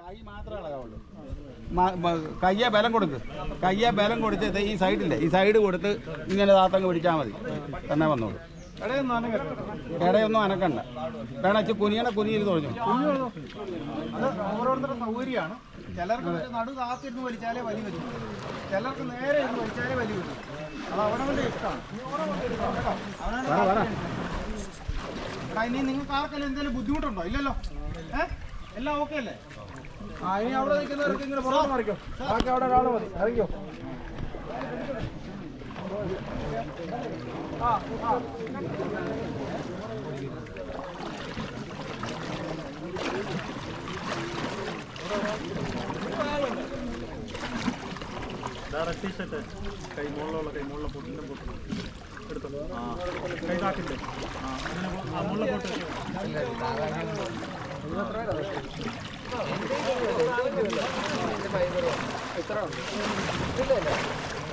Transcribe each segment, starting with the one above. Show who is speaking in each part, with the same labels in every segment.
Speaker 1: കൈ മാത്രമേ ഇളകാവുള്ളൂ. കയ്യെ ബലം കൊടുക്ക്. കയ്യെ ബലം കൊടുത്ത് ഈ സൈഡില്ലേ ഈ സൈഡ് കൊടുത്ത് ഇങ്ങനെ താത്തങ്ങ് പിടിച്ചാൽ മതി. തന്നെ വന്നോളൂ. ഇടയൊന്നും അനക്കണ്ട. വേണം അച്ഛൻ കുനിയണ കുനിയിൽ തോന്നു
Speaker 2: അത് ഓരോരുത്തരുടെ സൗകര്യമാണ്. ചിലർക്ക് നടു താത്തിരുന്ന് വലിച്ചാലേ വലി വരും ചിലർക്ക് നേരെ ഇരുന്ന് വലിച്ചാലേ വലി വരും അത് അവനവന്റെ ഇഷ്ടമാണ്. ഇനി നിങ്ങൾക്ക് ആർക്കെല്ലാം എന്തെങ്കിലും ബുദ്ധിമുട്ടുണ്ടോ? ഇല്ലല്ലോ. ഏ? എല്ലാം ഓക്കെ അല്ലേ? ആ ഇനി അവിടെ നിൽക്കുന്നവർക്ക് ഇങ്ങനെ പുറത്ത് മറിക്കോ. ബാക്കി അവിടെ ഒരാളെ മതി. ഇറങ്ങിയോ ആ ആ.
Speaker 3: ടീഷർട്ട് കൈ മുകളിലുള്ള കൈ മുകളിലെ പൊട്ടിന്റെ പൊട്ട് എടുത്തോ ആ. കൈ താക്കില്ലേ? ആ അങ്ങനെ പോ- ആ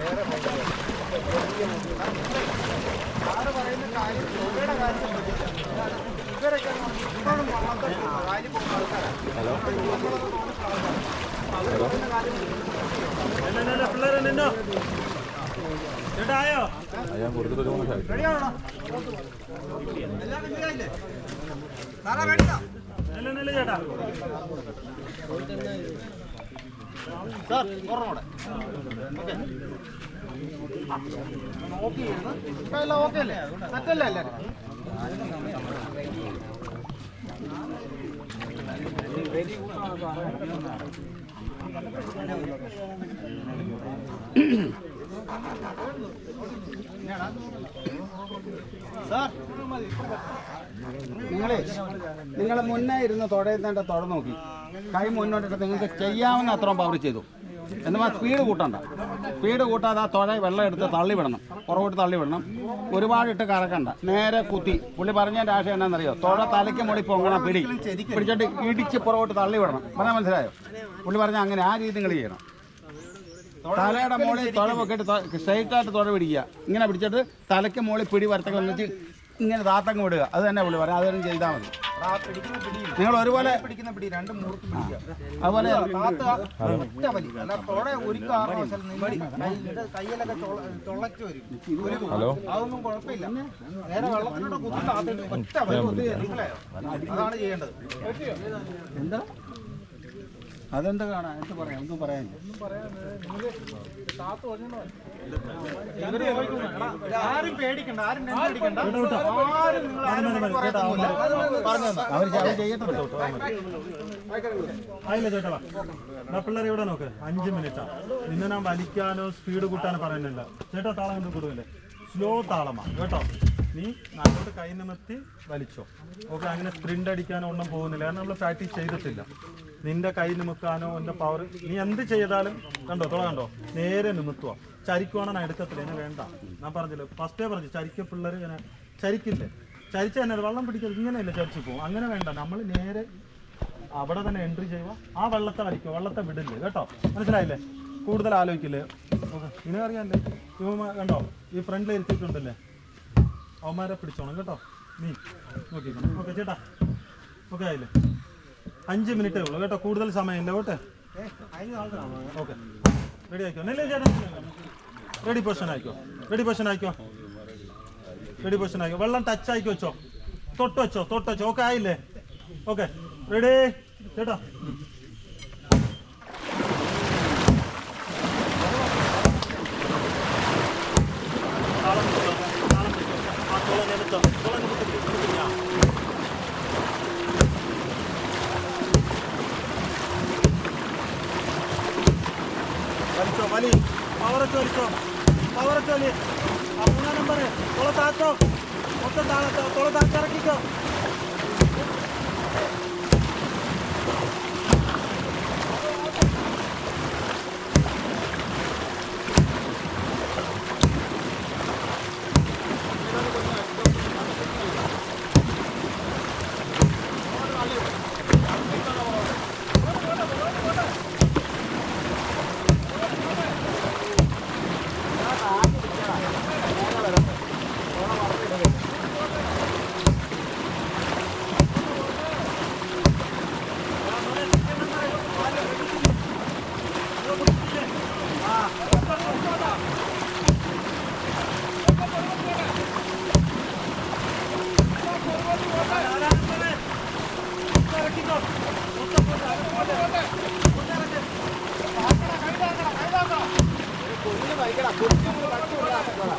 Speaker 3: മുകളിലെ പൊട്ട്
Speaker 2: ആര് പറയുന്ന കാര്യം യോഗയുടെ കാര്യം. ഇവരൊക്കെ ഇപ്പോഴും വള്ളത്തിൽ കാര്യം പോകുന്ന ആൾക്കാരാണ്. അവർ പറയുന്ന കാര്യം
Speaker 3: പിള്ളേരെ നിന്നോ ചേട്ടായോ
Speaker 2: റെഡിയാണോ എല്ലാം റെഡിയായില്ലേ സാറാ റെഡിയാ സാർ ഓർമ്മോടെ ഓക്കെ. ഓക്കെ അല്ലേ? സെറ്റല്ലേ എല്ലാവരും
Speaker 1: നിങ്ങളെ നിങ്ങൾ മുന്നേ ഇരുന്ന് തുടയുന്നതിന്റെ തുട നോക്കി. കൈ മുന്നോട്ടിട്ട് നിങ്ങൾക്ക് ചെയ്യാവുന്ന അത്രയും പവർ ചെയ്തു. എന്നാൽ സ്പീഡ് കൂട്ടണ്ട. സ്പീഡ് കൂട്ടാതെ ആ തുഴ വെള്ളം എടുത്ത് തള്ളി വിടണം. പുറകോട്ട് തള്ളി വിടണം. ഒരുപാട് ഇട്ട് കറക്കണ്ട. നേരെ കുത്തി. പുള്ളി പറഞ്ഞ ആശയം എന്നാണെന്നറിയോ തുഴ തലയ്ക്ക് മുടി പൊങ്ങണം പിടി. പിടിച്ചിട്ട് ഇടിച്ച് പുറകോട്ട് തള്ളി വിടണം. പറഞ്ഞാൽ മനസ്സിലായോ? പുള്ളി പറഞ്ഞ അങ്ങനെ ആ രീതി നിങ്ങൾ ചെയ്യണം. തലയുടെ മുകളിൽ തുഴ വെക്കിട്ട് സ്ട്രൈറ്റ് ആയിട്ട് തുഴ പിടിക്കുക. ഇങ്ങനെ പിടിച്ചിട്ട് തലയ്ക്ക് മുകളിൽ പിടി വരത്തൊക്കെ വെച്ച് ഇങ്ങനെ താത്തങ്ങ് വിടുക. അത് തന്നെ പുള്ളി പറയാം. അതൊന്നും ചെയ്താൽ മതി.
Speaker 2: ആ പിടിക്കുന്ന പിടിയില്ല
Speaker 1: നിങ്ങൾ ഒരുപോലെ
Speaker 2: പിടിക്കുന്ന പിടി രണ്ട് മൂർത്തി പിടിക്കുക.
Speaker 1: അതുപോലെ
Speaker 2: ഒറ്റ വലി. അല്ല തോടെ ഒരു കയ്യിലൊക്കെ വരും. അതൊന്നും കുഴപ്പമില്ല. നേരെ വെള്ളത്തിനോട് കുത്തി താത്തിട്ട് ഒറ്റ വലി. മനസ്സിലായോ? അതാണ് ചെയ്യേണ്ടത്.
Speaker 1: എന്താ? അതെന്ത് കാണാൻ? എന്ത് പറയാം? ഒന്നും
Speaker 2: എടാ, ആരും പേടിക്കണ്ട. ആരും പേടിക്കണ്ട.
Speaker 3: ആയില്ല ചേട്ടാ ഇവിടെ നോക്ക്. അഞ്ച് മിനിറ്റാ. നിന്നെ ഞാൻ വലിക്കാനോ സ്പീഡ് കൂട്ടാനോ പറയുന്നില്ല. ചേട്ടാ താളം കൊണ്ട് കൊടുക്കില്ലേ സ്ലോ താളമാ. കേട്ടോ? നീ അങ്ങോട്ട് കൈ നിമത്തി വലിച്ചോ. ഓക്കെ അങ്ങനെ സ്പ്രിന്റ് അടിക്കാനോ ഒന്നും പോകുന്നില്ല. കാരണം നമ്മൾ പ്രാക്ടീസ് ചെയ്തിട്ടില്ല. നിന്റെ കൈ നിമുക്കാനോ എന്റെ പവർ നീ എന്ത് ചെയ്താലും കണ്ടോ തുള കണ്ടോ നേരെ നിമിത്തുക ചരിക്കുവാണെന്ന് ഞാൻ എടുക്കത്തില്ല എന്നെ വേണ്ട. ഞാൻ പറഞ്ഞില്ല ഫസ്റ്റേ പറഞ്ഞു ചരിക്ക പിള്ളേർ ഇങ്ങനെ ചരിക്കില്ലേ? ചരിച്ച തന്നെ വെള്ളം പിടിക്കരുത്. ഇങ്ങനെയല്ല ചരിച്ചു പോകും അങ്ങനെ വേണ്ട നമ്മൾ നേരെ അവിടെ തന്നെ എൻട്രി ചെയ്യുക ആ വെള്ളത്തെ വലിക്കുക വെള്ളത്തെ വിടില്ലേ കേട്ടോ? മനസ്സിലായില്ലേ? കൂടുതൽ ആലോചിക്കില്ലേ? ഓക്കെ ഇനി അറിയാല്ലേ? ഇവ കണ്ടോ ഈ ഫ്രണ്ടിൽ ഇരുത്തിയിട്ടുണ്ടല്ലേ? അവന്മാരെ പിടിച്ചോണം കേട്ടോ. നീ നോക്കിക്കോണം ഓക്കെ ചേട്ടാ. ഓക്കെ ആയില്ലേ? അഞ്ച് മിനിറ്റേ ഉള്ളൂ കേട്ടോ. കൂടുതൽ സമയമില്ല ഓട്ടെ ഓക്കെ. റെഡി ആയിക്കോ? അല്ലേ ചേട്ടാ? റെഡി പൊസിഷൻ ആയിക്കോ? റെഡി പൊസിഷൻ ആയിക്കോ? റെഡി പൊസിഷൻ ആയിക്കോ? വെള്ളം ടച്ച് ആയിക്കോ വെച്ചോ. തൊട്ട് വെച്ചോ തൊട്ട് വെച്ചോ. ഓക്കെ ആയില്ലേ? ഓക്കെ. റെഡി ചേട്ടാ താളം പിടിച്ചോ, താളം പിടിച്ചോ. ആ, തുള നിമിത്തം, തുള നിമിത്തം പിടി, നിമിത്തം പിടി, ആ. വലിച്ചോ വലി പവറച്ച് വലിച്ചോ പവറച്ച് വലി ആ മൂന്നാം നമ്പർ തുള താച്ചോ മൊത്തം താഴെ തുള താച്ചിറക്കിക്കോ
Speaker 1: കുടിച്ച് വലിച്ചു വിടാ.